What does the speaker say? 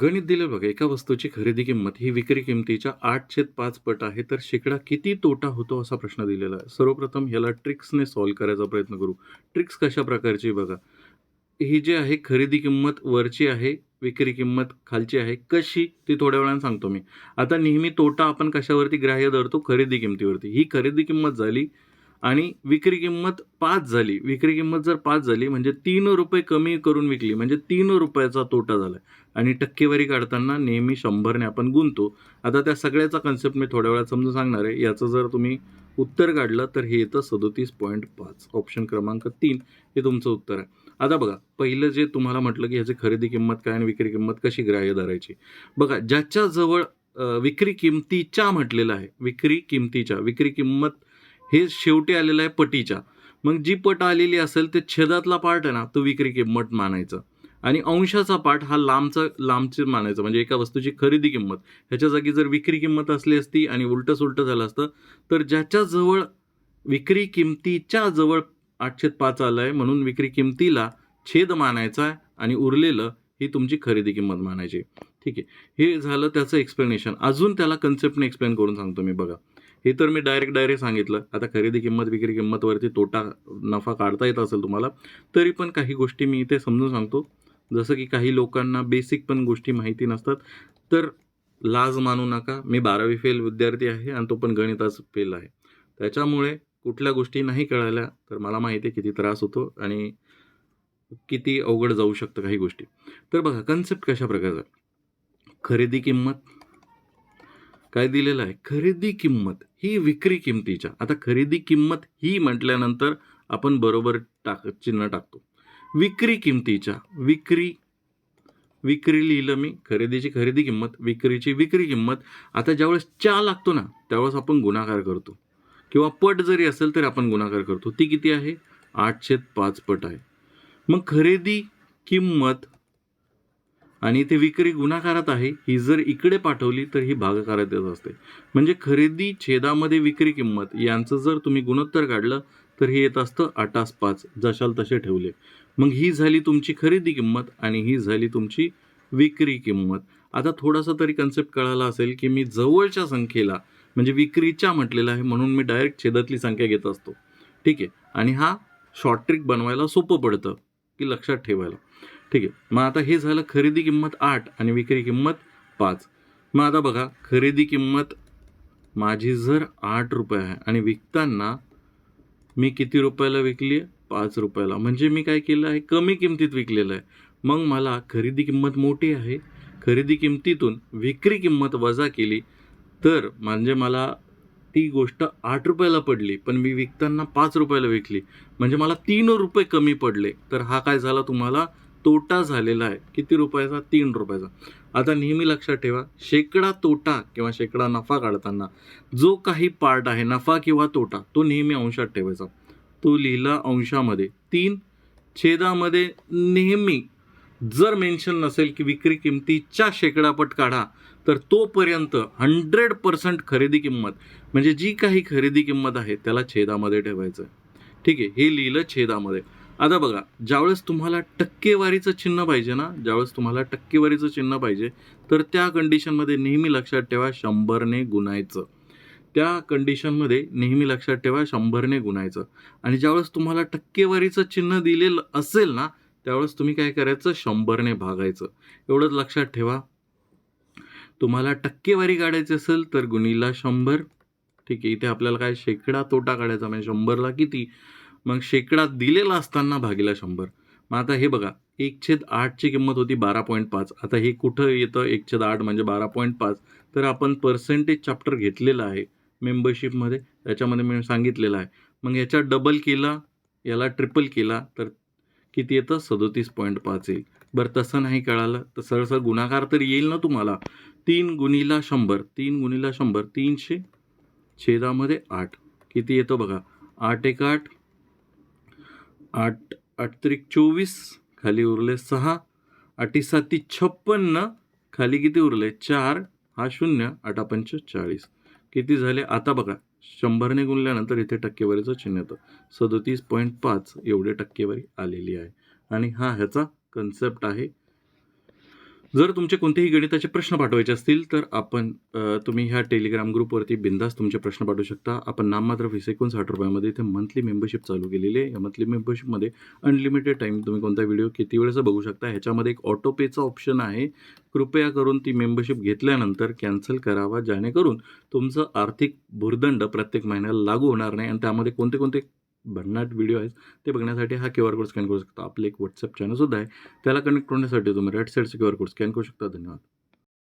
गणित दिलं बघा एका वस्तूची खरेदी किंमत ही विक्री किमतीच्या आठ छेद पाच पट आहे तर शेकडा किती तोटा होतो असा प्रश्न दिलेला आहे. सर्वप्रथम ह्याला ट्रिक्सने सॉल्व्ह करायचा प्रयत्न करू. ट्रिक्स कशा प्रकारची बघा ही जी आहे खरेदी किंमत वरची आहे विक्री किंमत खालची आहे कशी ती थोड्या वेळानं सांगतो मी. आता नेहमी तोटा आपण कशावरती ग्राह्य धरतो? खरेदी किमतीवरती. ही खरेदी किंमत झाली आणि विक्री किंमत पाच झाली. विक्री किंमत जर पाच झाली म्हणजे तीन रुपये कमी करून विकली म्हणजे तीन रुपयाचा तोटा झाला. आणि टक्केवारी काढताना नेहमी शंभरने आपण गुंतो. आता त्या सगळ्याचा कन्सेप्ट मी थोड्या वेळात समजून सांगणार आहे. याचं जर तुम्ही उत्तर काढलं तर हे येतं सदोतीस पॉईंट पाच. ऑप्शन क्रमांक तीन हे तुमचं उत्तर आहे. आता बघा पहिलं जे तुम्हाला म्हटलं की ह्याची खरेदी किंमत काय आणि विक्री किंमत कशी ग्राह्य धरायची. बघा ज्याच्याजवळ विक्री किमतीच्या म्हटलेलं आहे विक्री किमतीच्या विक्री किंमत हे शेवटी आलेलं आहे पटीच्या. मग जी पट आलेली असेल ते छेदातला पार्ट आहे ना तो विक्री किंमत मानायचं. आणि अंशाचा पार्ट हा लांबचा लांबचे मानायचा. म्हणजे एका वस्तूची खरेदी किंमत. ह्याच्या जागी जर विक्री किंमत असली असती आणि उलटं सुलटं झालं असतं तर ज्याच्याजवळ विक्री किमतीच्या जवळ आठशे पाच आलं आहे म्हणून विक्री किमतीला छेद मानायचा आहे आणि उरलेलं ही तुमची खरेदी किंमत मानायची. ठीक आहे. हे झालं त्याचं एक्सप्लेनेशन अजून त्याला कन्सेप्टने एक्सप्लेन करून सांगतो मी बघा. हे तर मी डायरेक्ट डायरेक्ट सांगितलं. आता खरेदी किंमत विक्री किंमतवरती तोटा नफा काढता येत असेल तुम्हाला तरी पण काही गोष्टी मी इथे समजून सांगतो. जसं की काही लोकांना बेसिक पण गोष्टी माहिती नसतात तर लाज मानू नका. मी बारावी फेल विद्यार्थी आहे आणि तो पण गणिताच फेल आहे. त्याच्यामुळे कुठल्या गोष्टी नाही कळाल्या तर मला माहिती आहे किती त्रास होतो आणि किती अवघड जाऊ शकतं काही गोष्टी. तर बघा कन्सेप्ट कशा प्रकारचा खरेदी किंमत काय दिलेलं आहे? खरेदी किंमत. ही विक्री किमतीच्या. आता खरेदी किंमत ही म्हटल्यानंतर आपण बरोबर टाक चिन्ह टाकतो. विक्री किमतीच्या. विक्री विक्री लिहिलं मी. खरेदीची खरेदी किंमत विक्रीची विक्री किंमत. आता ज्यावेळेस चा लागतो ना त्यावेळेस आपण गुणाकार करतो. किंवा पट जरी असेल तरी आपण गुणाकार करतो. ती किती आहे? आठशे पाच पट आहे. मग खरेदी किंमत आणि ते विक्री गुणाकारात आहे ही जर इकडे पाठवली तर ही भागाकारात येत असते. म्हणजे खरेदी छेदामध्ये विक्री किंमत यांचं जर तुम्ही गुणोत्तर काढलं तर हे येत असतं आटास पाच जशाल तसे ठेवले. मग ही झाली तुमची खरेदी किंमत आणि ही झाली तुमची विक्री किंमत. आता थोडासा तरी कन्सेप्ट कळाला असेल की मी जवळच्या संख्येला म्हणजे विक्रीच्या म्हटलेलं आहे म्हणून मी डायरेक्ट छेदातली संख्या घेत असतो. ठीक आहे? आणि हा शॉर्ट ट्रिक बनवायला सोपं पडतं की लक्षात ठेवायला. ठीक आहे. मग आता हे झालं खरेदी किंमत आठ आणि विक्री किंमत पाच. मग आता बघा खरेदी किंमत माझी जर आठ रुपये आहे आणि विकताना मी किती रुपयाला विकली आहे पाच रुपयाला. म्हणजे मी काय केलं आहे? कमी किमतीत विकलेलं आहे. मग मला खरेदी किंमत मोठी आहे. खरेदी किमतीतून विक्री किंमत वजा केली तर म्हणजे मला ती गोष्ट आठ रुपयाला पडली पण मी विकताना पाच रुपयाला विकली. म्हणजे मला तीन रुपये कमी पडले. तर हा काय झाला तुम्हाला? तोटा झालेला आहे. किती रुपयाचा? तीन रुपयाचा. आता नेहमी लक्षात ठेवा शेकडा तोटा किंवा शेकडा नफा काढताना जो काही पार्ट आहे नफा किंवा तोटा तो नेहमी अंशात ठेवायचा. तो लिहिला अंशामध्ये. तीन छेदामध्ये नेहमी जर मेन्शन नसेल की विक्री किमतीच्या शेकडापट काढा तर तोपर्यंत हंड्रेड पर्सेंट खरेदी किंमत म्हणजे जी काही खरेदी किंमत आहे त्याला छेदामध्ये ठेवायचं आहे ठीक आहे हे लिहिलं छेदामध्ये. आता बघा ज्यावेळेस तुम्हाला टक्केवारीचं चिन्ह पाहिजे ना ज्यावेळेस तुम्हाला टक्केवारीचं चिन्ह पाहिजे तर त्या कंडिशनमध्ये नेहमी लक्षात ठेवा शंभरने गुणायचं. त्या कंडिशनमध्ये नेहमी लक्षात ठेवा शंभरने गुणायचं. आणि ज्यावेळेस तुम्हाला टक्केवारीचं चिन्ह दिलेलं असेल ना त्यावेळेस तुम्ही काय करायचं? शंभरने भागायचं. एवढंच लक्षात ठेवा. तुम्हाला टक्केवारी काढायची असेल तर गुणीला शंभर. ठीक आहे इथे आपल्याला काय शेकडा तोटा काढायचा म्हणजे शंभरला किती? मग शेकडा दिलेला असताना भागीला शंभर. मग आता हे बघा एक छेद आठची किंमत होती बारा पॉईंट पाच. आता हे कुठं येतं? एक छेद आठ म्हणजे बारा पॉईंट पाच. तर आपण पर्सेंटेज चॅप्टर घेतलेलं आहे मेंबरशिपमध्ये त्याच्यामध्ये मी सांगितलेलं आहे. मग याच्या डबल केला याला ट्रिपल केला तर किती येतं? सदोतीस पॉईंट पाच येईल. बरं तसं नाही कळालं. तर सरसर गुणाकार तर येईल ना तुम्हाला? तीन गुणीला शंभर तीन गुणीला शंभर तीनशे छेदामध्ये आठ. किती येतं बघा? आठ एक आठ आठ आठ त्रिक चोवीस खाली उरले सहा. आठी साती छप्पन्न खाली किती उरले? चार. हा शून्य आठापंच चाळीस. किती झाले? आता बघा शंभरने गुणल्यानंतर इथे टक्केवारीचं चिन्ह येतं. सदोतीस पॉईंट पाच एवढे टक्केवारी आलेली आहे. आणि हा ह्याचा कन्सेप्ट आहे. जर तुमचे कोणतेही गणिताचे प्रश्न पाठवायचे असतील तर आपण तुम्ही ह्या टेलिग्राम ग्रुपवरती बिंदास तुमचे प्रश्न पाठवू शकता. आपण नाममात्र फीस एकोणसाठ रुपयामध्ये इथे मंथली मेंबरशिप चालू केलेली आहे. या मंथली मेंबरशिपमध्ये अनलिमिटेड टाईम तुम्ही कोणता व्हिडिओ किती वेळेचा बघू शकता ह्याच्यामध्ये एक ऑटो पेचा ऑप्शन आहे. कृपया करून ती मेंबरशिप घेतल्यानंतर कॅन्सल करावा जेणेकरून तुमचं आर्थिक भुर्दंड प्रत्येक महिन्याला लागू होणार नाही आणि त्यामध्ये कोणते कोणते भन्नाट व्हिडिओ आहेत. ते बघण्यासाठी हा क्यू आर कोड स्कॅन करू शकता. आपले एक व्हॉट्सअप चॅनलसुद्धा आहे. त्याला कनेक्ट होण्यासाठी तुम्ही राईट साईडचा क्यू आर कोड स्कॅन करू शकता. धन्यवाद.